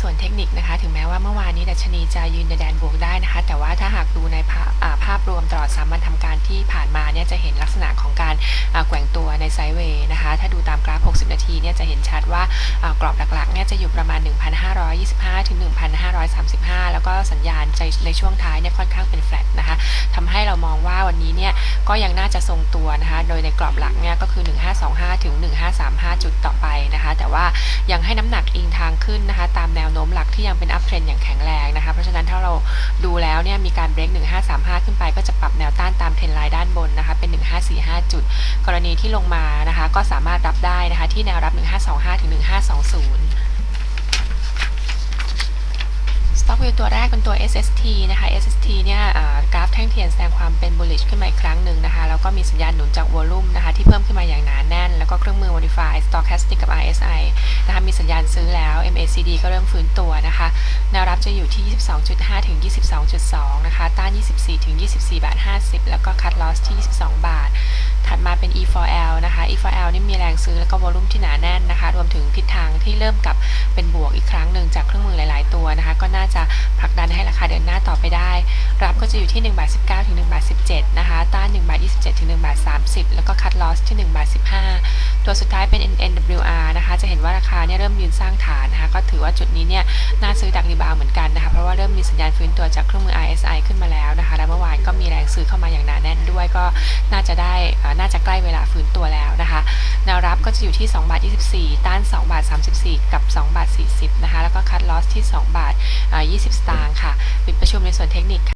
ส่วนเทคนิคนะคะ ถึงแม้ว่าเมื่อวานนี้ดัชนีจะยืนในแดนบวกได้นะคะ แต่ว่าถ้าหากดูในภาพอ่าภาพรวมตลอด3วันทำการที่ผ่านมาเนี่ยจะเห็นลักษณะของการแกว่งตัวในไซด์เวย์นะคะ ถ้าดูตามกราฟ 60 นาทีเนี่ยจะเห็นชัดว่ากรอบหลักๆเนี่ยจะอยู่ประมาณ 1,525 ถึง 1,535 แล้วก็สัญญาณในช่วงท้ายเนี่ยค่อนข้างเป็นแฟลตนะคะทำให้เรามองว่าวันนี้เนี่ยก็ยังน่าจะทรงตัวนะคะ โดยในกรอบหลักเนี่ยก็คือ 1525 ถึง 1535 จุดต่อไป ว่ายังให้น้ำหนักอิงทางขึ้นนะคะ ตามแนวโน้มหลักที่ยังเป็นอัพเทรนอย่างแข็งแรงนะคะ เพราะฉะนั้นถ้าเราดูแล้วเนี่ยมีการเบรก1535 ขึ้นไปก็จะปรับแนวต้านตามเทรนไลน์ด้านบนนะคะเป็น 1545 จุด กรณีที่ลงมานะคะ ก็สามารถรับได้นะคะที่แนวรับ 1525ถึง1520 Stock View ตัวแรกเป็นตัว SST นะคะ SST เนี่ยกราฟแท่งเทียนแสดงความเป็น bullish ขึ้นมาอีกครั้งหนึ่งนะคะ แล้วก็มีสัญญาณหนุนจาก volume นะคะ ที่เพิ่มขึ้นมา modify stochastic กับ RSI นะคะมีสัญญาณซื้อแล้ว MACD ก็เริ่มฟื้นตัวนะคะแนวรับจะอยู่ที่ 22.5 ถึง 22.2 นะคะ ต้าน 24 ถึง 24 บาท 50 แล้วก็ cut loss ที่ 22 บาท ถัดมาเป็น E4L นะคะ E4L นี่มีแรงซื้อแล้วก็วอลุ่มที่หนาแน่นนะคะ รวมถึงทิศทางที่เริ่มกลับเป็นบวกอีกครั้งหนึ่งจากเครื่องมือหลาย ๆ ตัวนะคะ ก็น่าจะผลักดันให้ราคาเดินหน้าต่อไปได้ รับก็จะอยู่ที่1บาท19 ถึง1บาท17 นะคะ ต้าน1 สุดท้ายเป็น NWR นะคะ จะเห็นว่าราคาเนี่ยเริ่มยืนสร้างฐานนะคะ ก็ถือว่าจุดนี้เนี่ยน่าซื้อดักรีบาวเหมือนกันนะคะ เพราะว่าเริ่มมีสัญญาณฟื้นตัวจากเครื่องมือ RSI ขึ้นมาแล้วนะคะ และเมื่อวานก็มีแรงซื้อเข้ามาอย่างหนาแน่นด้วย ก็น่าจะได้น่าจะใกล้เวลาฟื้นตัวแล้วนะคะแนวรับก็จะอยู่ที่2บาท24 ต้าน2บาท34 กับ2บาท40นะคะ แล้วก็คัดลอสที่2บาท20 สตางค์ค่ะ ปิดประชุมในส่วนเทคนิคค่ะ